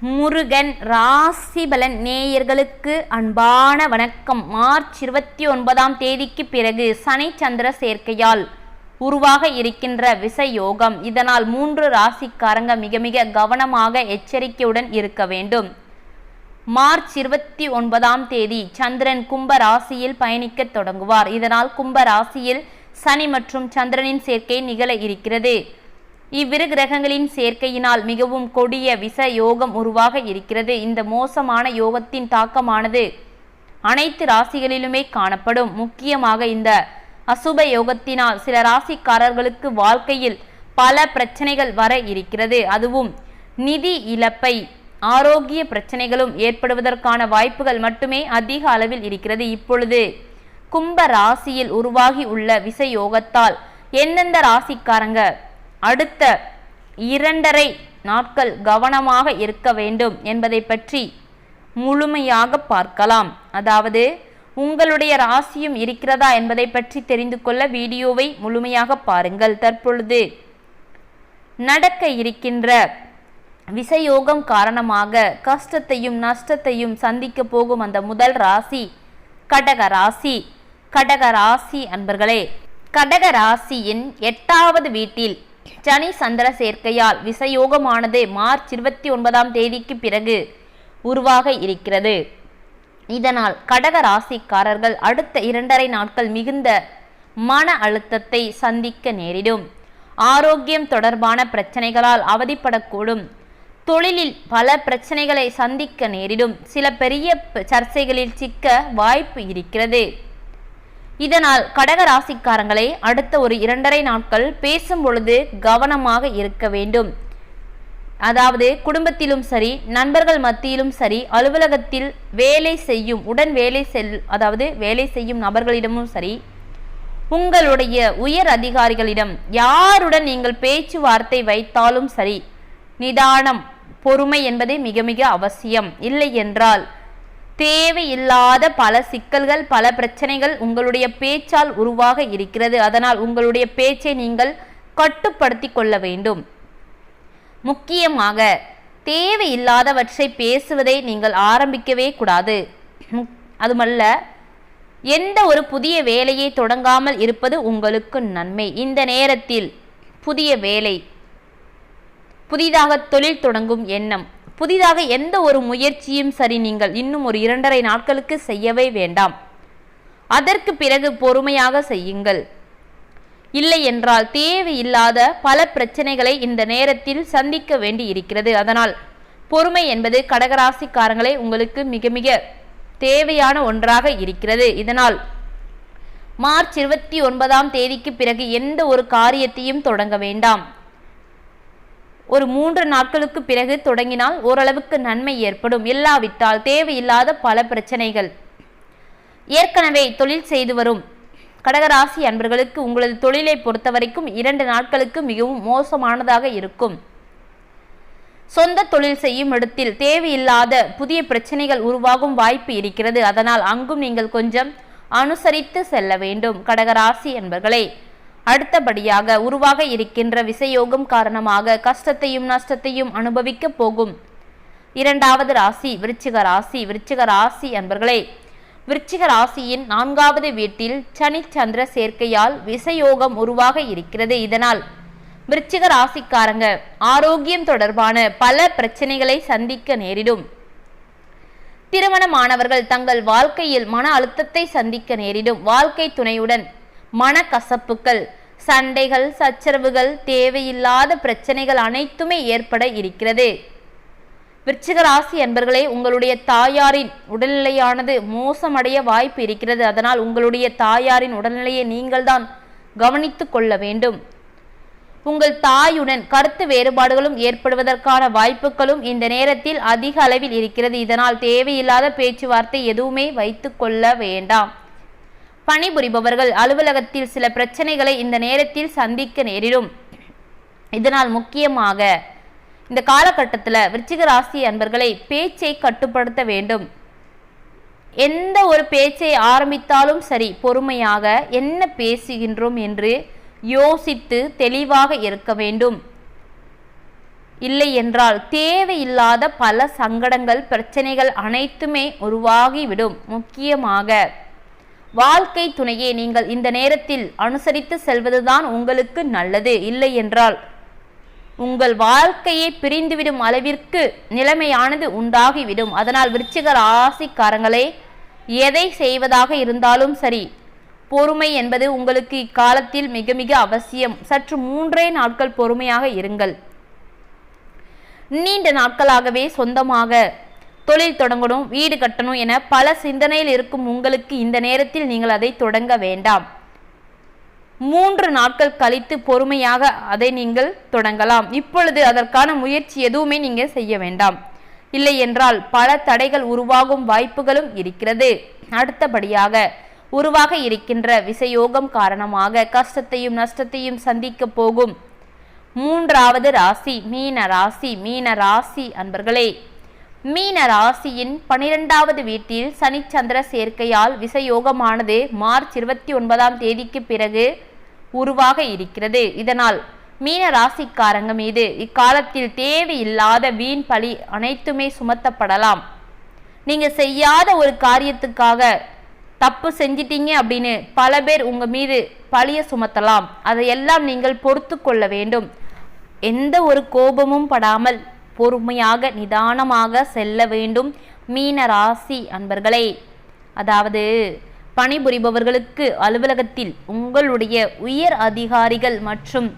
முருகன் ராசிபலன் நேயர்களுக்கு அன்பான வணக்கம். மார்ச் இருபத்தி ஒன்பதாம் தேதிக்கு பிறகு சனி சந்திர சேர்க்கையால் உருவாக இருக்கின்ற விசயோகம். இதனால் மூன்று ராசிக்காரங்க மிக மிக கவனமாக எச்சரிக்கையுடன் இருக்க வேண்டும். மார்ச் இருபத்தி ஒன்பதாம் தேதி சந்திரன் கும்ப ராசியில் பயணிக்க தொடங்குவார். இதனால் கும்ப ராசியில் சனி மற்றும் சந்திரனின் சேர்க்கை நிகழ இருக்கிறது. இவ்விரு கிரகங்களின் சேர்க்கையினால் மிகவும் கொடிய விச யோகம் உருவாக இருக்கிறது. இந்த மோசமான யோகத்தின் தாக்கமானது அனைத்து ராசிகளிலுமே காணப்படும். முக்கியமாக இந்த அசுப யோகத்தினால் சில ராசிக்காரர்களுக்கு வாழ்க்கையில் பல பிரச்சனைகள் வர இருக்கிறது. அதுவும் நிதி இழப்பை ஆரோக்கிய பிரச்சனைகளும் ஏற்படுவதற்கான வாய்ப்புகள் மட்டுமே அதிக அளவில் இருக்கிறது. இப்பொழுது கும்ப ராசியில் உருவாகி உள்ள விசயோகத்தால் எந்தெந்த ராசிக்காரங்க அடுத்த இரண்டரை நாட்கள் கவனமாக இருக்க வேண்டும் என்பதை பற்றி முழுமையாக பார்க்கலாம். அதாவது உங்களுடைய ராசியும் இருக்கிறதா என்பதை பற்றி தெரிந்து கொள்ள வீடியோவை முழுமையாக பாருங்கள். தற்பொழுது நடக்க இருக்கின்ற விசயோகம் காரணமாக கஷ்டத்தையும் நஷ்டத்தையும் சந்திக்க போகும் அந்த முதல் ராசி கடக ராசி. கடக ராசி அன்பர்களே கடக ராசியின் எட்டாவது வீட்டில் சனி சந்திர சேர்க்கையால் விசயோகமானது மார்ச் இருபத்தி ஒன்பதாம் தேதிக்கு பிறகு உருவாக இருக்கிறது. இதனால் கடக ராசிக்காரர்கள் அடுத்த இரண்டரை நாட்கள் மிகுந்த மன அழுத்தத்தை சந்திக்க நேரிடும். ஆரோக்கியம் தொடர்பான பிரச்சனைகளால் அவதிப்படக்கூடும். தொழிலில் பல பிரச்சனைகளை சந்திக்க நேரிடும். சில பெரிய சர்ச்சைகளில் சிக்க வாய்ப்பு இருக்கிறது. இதனால் கடக ராசிக்காரங்களை அடுத்த ஒரு இரண்டரை நாட்கள் பேசும் பொழுது கவனமாக இருக்க வேண்டும். அதாவது குடும்பத்திலும் சரி நண்பர்கள் மத்தியிலும் சரி அலுவலகத்தில் வேலை செய்யும் உடன் வேலை செல் அதாவது வேலை செய்யும் நபர்களிடமும் சரி உங்களுடைய உயர் அதிகாரிகளிடம் யாருடன் நீங்கள் பேச்சுவார்த்தை வைத்தாலும் சரி நிதானம் பொறுமை என்பது மிக மிக அவசியம். இல்லை என்றால் தேவையில்லாத பல சிக்கல்கள் பல பிரச்சனைகள் உங்களுடைய பேச்சால் உருவாக இருக்கிறது. அதனால் உங்களுடைய பேச்சை நீங்கள் கட்டுப்படுத்தி கொள்ள வேண்டும். முக்கியமாக தேவையில்லாதவற்றை பேசுவதை நீங்கள் ஆரம்பிக்கவே கூடாது. அதுமல்ல எந்த ஒரு புதிய வேலையை தொடங்காமல் இருப்பது உங்களுக்கு நன்மை. இந்த நேரத்தில் புதிய வேலை புதிதாக தொழில் தொடங்கும் எண்ணம் புதிதாக எந்த ஒரு முயற்சியும் சரி நீங்கள் இன்னும் ஒரு இரண்டரை நாட்களுக்கு செய்யவே வேண்டாம். அதற்கு பிறகு பொறுமையாக செய்யுங்கள். இல்லை என்றால் தேவையில்லாத பல பிரச்சனைகளை இந்த நேரத்தில் சந்திக்க வேண்டி இருக்கிறது. அதனால் பொறுமை என்பது கடகராசிக்காரங்களே உங்களுக்கு மிக மிக தேவையான ஒன்றாக இருக்கிறது. இதனால் மார்ச் இருபத்தி ஒன்பதாம் தேதிக்கு பிறகு எந்த ஒரு காரியத்தையும் தொடங்க வேண்டாம். ஒரு மூன்று நாட்களுக்கு பிறகு தொடங்கினால் ஓரளவுக்கு நன்மை ஏற்படும். இல்லாவிட்டால் தேவையில்லாத பல பிரச்சனைகள். ஏற்கனவே தொழில் செய்து வரும் கடகராசி அன்பர்களுக்கு உங்களது தொழிலை பொறுத்தவரைக்கும் இரண்டு நாட்களுக்கு மிகவும் மோசமானதாக இருக்கும். சொந்த தொழில் செய்யும் இடத்தில் தேவையில்லாத புதிய பிரச்சனைகள் உருவாகும் வாய்ப்பு இருக்கிறது. அதனால் அங்கும் நீங்கள் கொஞ்சம் அனுசரித்து செல்ல வேண்டும். கடகராசி என்பர்களே அடுத்தபடியாக உருவாக இருக்கின்ற விசயோகம் காரணமாக கஷ்டத்தையும் நஷ்டத்தையும் அனுபவிக்க போகும். இரண்டாவது ராசி விருச்சிக ராசி. விருச்சிக ராசி அன்பர்களே விருச்சிக ராசியின் நான்காவது வீட்டில் சனி சந்திர சேர்க்கையால் விசயோகம் உருவாக இருக்கிறது. இதனால் விருச்சிக ராசிக்காரங்க ஆரோக்கியம் தொடர்பான பல பிரச்சனைகளை சந்திக்க நேரிடும். திருமணமானவர்கள் தங்கள் வாழ்க்கையில் மன அழுத்தத்தை சந்திக்க நேரிடும். வாழ்க்கை துணையுடன் மனக்கசப்புகள் சண்டைகள் சச்சரவுகள் தேவையில்லாத பிரச்சனைகள் அனைத்துமே ஏற்பட இருக்கிறது. விருச்சிக ராசி என்பர்களே உங்களுடைய தாயாரின் உடல்நிலையானது மோசமடைய வாய்ப்பு இருக்கிறது. அதனால் உங்களுடைய தாயாரின் உடல்நிலையை நீங்கள்தான் கவனித்து கொள்ள வேண்டும். உங்கள் தாயுடன் கருத்து வேறுபாடுகளும் ஏற்படுவதற்கான வாய்ப்புகளும் இந்த நேரத்தில் அதிக அளவில் இருக்கிறது. இதனால் தேவையில்லாத பேச்சுவார்த்தை எதுவுமே வைத்து கொள்ள வேண்டாம். பணிபுரிபவர்கள் அலுவலகத்தில் சில பிரச்சனைகளை இந்த நேரத்தில் சந்திக்க நேரிடும். இதனால் முக்கியமாக இந்த காலகட்டத்தில் விருச்சிக ராசி அன்பர்களை பேச்சை கட்டுப்படுத்த வேண்டும். எந்த ஒரு பேச்சை ஆரம்பித்தாலும் சரி பொறுமையாக என்ன பேசுகின்றோம் என்று யோசித்து தெளிவாக இருக்க வேண்டும். இல்லை என்றால் தேவையில்லாத பல சங்கடங்கள் பிரச்சனைகள் அனைத்துமே உருவாகிவிடும். முக்கியமாக வாழ்க்கை துணையே நீங்கள் இந்த நேரத்தில் அனுசரித்து செல்வதுதான் உங்களுக்கு நல்லது இல்லை என்றால் உங்கள் வாழ்க்கையை பிரிந்துவிடும் அளவிற்கு நிலைமையானது உண்டாகிவிடும். அதனால் விருச்சிக ராசிக்காரங்களே எதை செய்வதாக இருந்தாலும் சரி பொறுமை என்பது உங்களுக்கு இக்காலத்தில் மிக மிக அவசியம். சற்று மூன்றே நாட்கள் பொறுமையாக இருங்கள். நீண்ட நாட்களாகவே சொந்தமாக தொழில் தொடங்கணும் வீடு கட்டணும் என பல சிந்தனையில் இருக்கும் உங்களுக்கு இந்த நேரத்தில் நீங்கள் அதை தொடங்க வேண்டாம். மூன்று நாட்கள் கழித்து பொறுமையாக அதை நீங்கள் தொடங்கலாம். இப்பொழுது அதற்கான முயற்சி எதுவுமே நீங்கள் செய்ய வேண்டாம். இல்லை என்றால் பல தடைகள் உருவாகும் வாய்ப்புகளும் இருக்கிறது. அடுத்தபடியாக உருவாக இருக்கின்ற விசயோகம் காரணமாக கஷ்டத்தையும் நஷ்டத்தையும் சந்திக்க போகும். மூன்றாவது ராசி மீன ராசி மீன ராசி அன்பர்களே. மீன ராசியின் பனிரெண்டாவது வீட்டில் சனிச்சந்திர சேர்க்கையால் விசயோகமானது மார்ச் இருபத்தி ஒன்பதாம் தேதிக்கு பிறகு உருவாக இருக்கிறது. இதனால் மீன ராசிக்காரங்க மீது இக்காலத்தில் தேவையில்லாத வீண் பழி அனைத்துமே சுமத்தப்படலாம். நீங்க செய்யாத ஒரு காரியத்துக்காக தப்பு செஞ்சிட்டீங்க அப்படின்னு பல பேர் உங்க மீது பழிய சுமத்தலாம். அதையெல்லாம் நீங்கள் பொறுத்து கொள்ள வேண்டும். எந்த ஒரு கோபமும் படாமல் பொறுமையாக நிதானமாக செல்ல வேண்டும். மீன ராசி அன்பர்களே அதாவது பணிபுரிபவர்களுக்கு அலுவலகத்தில் உங்களுடைய உயர் அதிகாரிகள் மற்றும்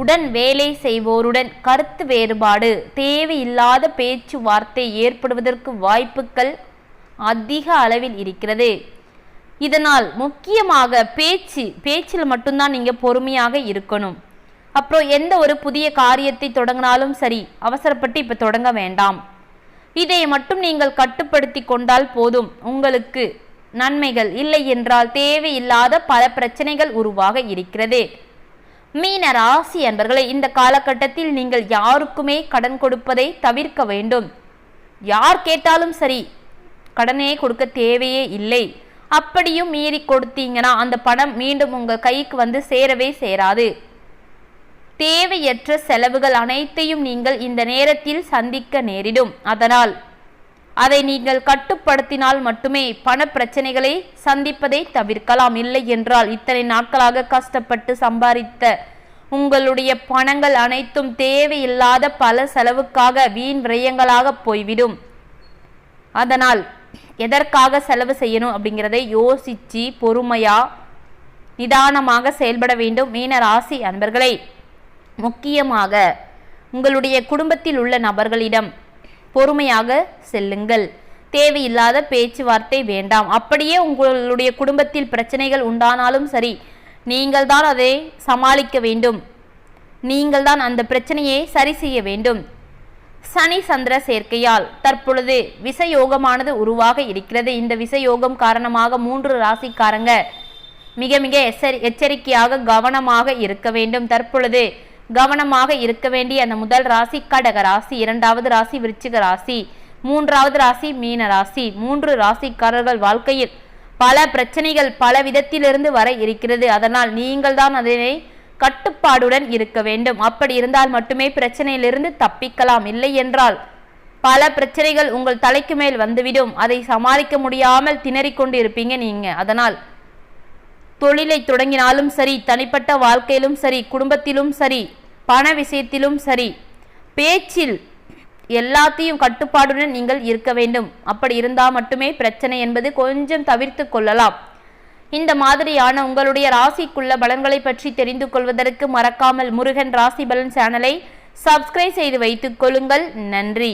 உடன் வேலை செய்வோருடன் கருத்து வேறுபாடு தேவையில்லாத பேச்சுவார்த்தை ஏற்படுவதற்கு வாய்ப்புகள் அதிக அளவில் இருக்கிறது. இதனால் முக்கியமாக பேச்சு பேச்சில் மட்டும்தான் நீங்கள் பொறுமையாக இருக்கணும். அப்புறம் எந்த ஒரு புதிய காரியத்தை தொடங்கினாலும் சரி அவசரப்பட்டு இப்போ தொடங்க வேண்டாம். இதை மட்டும் நீங்கள் கட்டுப்படுத்தி கொண்டால் போதும். உங்களுக்கு நன்மைகள் இல்லை என்றால் தேவையில்லாத பல பிரச்சனைகள் உருவாக இருக்கிறது. மீன ராசி என்பர்களை இந்த காலகட்டத்தில் நீங்கள் யாருக்குமே கடன் கொடுப்பதை தவிர்க்க வேண்டும். யார் கேட்டாலும் சரி கடனே கொடுக்க தேவையே இல்லை. அப்படியும் மீறி கொடுத்தீங்கன்னா அந்த பணம் மீண்டும் உங்கள் கைக்கு வந்து சேரவே சேராது. தேவையற்ற செலவுகள் அனைத்தையும் நீங்கள் இந்த நேரத்தில் சந்திக்க நேரிடும். அதனால் அதை நீங்கள் கட்டுப்படுத்தினால் மட்டுமே பண பிரச்சனைகளை சந்திப்பதை தவிர்க்கலாம். இல்லை என்றால் இத்தனை நாட்களாக கஷ்டப்பட்டு சம்பாதித்த உங்களுடைய பணங்கள் அனைத்தும் தேவையில்லாத பல செலவுக்காக வீண் விரயங்களாக போய்விடும். அதனால் எதற்காக செலவு செய்யணும் அப்படிங்கிறதை யோசிச்சு பொறுமையாக நிதானமாக செயல்பட வேண்டும். மீன ராசி அன்பர்களை முக்கியமாக உங்களுடைய குடும்பத்தில் உள்ள நபர்களிடம் பொறுமையாக செல்லுங்கள். தேவையில்லாத பேச்சுவார்த்தை வேண்டாம். அப்படியே உங்களுடைய குடும்பத்தில் பிரச்சனைகள் உண்டானாலும் சரி நீங்கள் தான் அதை சமாளிக்க வேண்டும். நீங்கள் தான் அந்த பிரச்சனையை சரி செய்ய வேண்டும். சனி சந்திர சேர்க்கையால் தற்பொழுது விசயோகமானது உருவாக இருக்கிறது. இந்த விசயோகம் காரணமாக மூன்று ராசிக்காரங்க மிக மிக எச்சரிக்கையாக கவனமாக இருக்க வேண்டும். தற்பொழுது கவனமாக இருக்க வேண்டிய அந்த முதல் ராசி கடக ராசி இரண்டாவது ராசி விருச்சிக ராசி மூன்றாவது ராசி மீன ராசி. மூன்று ராசிக்காரர்கள் வாழ்க்கையில் பல பிரச்சனைகள் பல விதத்திலிருந்து வர இருக்கிறது. அதனால் நீங்கள் தான் அதனை கட்டுப்பாடுடன் இருக்க வேண்டும். அப்படி இருந்தால் மட்டுமே பிரச்சனையிலிருந்து தப்பிக்கலாம். இல்லை என்றால் பல பிரச்சனைகள் உங்கள் தலைக்கு மேல் வந்துவிடும். அதை சமாளிக்க முடியாமல் திணறிக்கொண்டு இருப்பீங்க நீங்க. அதனால் தொழிலை தொடங்கினாலும் சரி தனிப்பட்ட வாழ்க்கையிலும் சரி குடும்பத்திலும் சரி பண விஷயத்திலும் சரி பேச்சில் எல்லாத்தையும் கட்டுப்பாடுடன் நீங்கள் இருக்க வேண்டும். அப்படி இருந்தால் மட்டுமே பிரச்சனை என்பது கொஞ்சம் தவிர்த்து கொள்ளலாம். இந்த மாதிரியான உங்களுடைய ராசிக்குள்ள பலன்களை பற்றி தெரிந்து கொள்வதற்கு மறக்காமல் முருகன் ராசி பலன் சேனலை சப்ஸ்கிரைப் செய்து வைத்துக் கொள்ளுங்கள். நன்றி.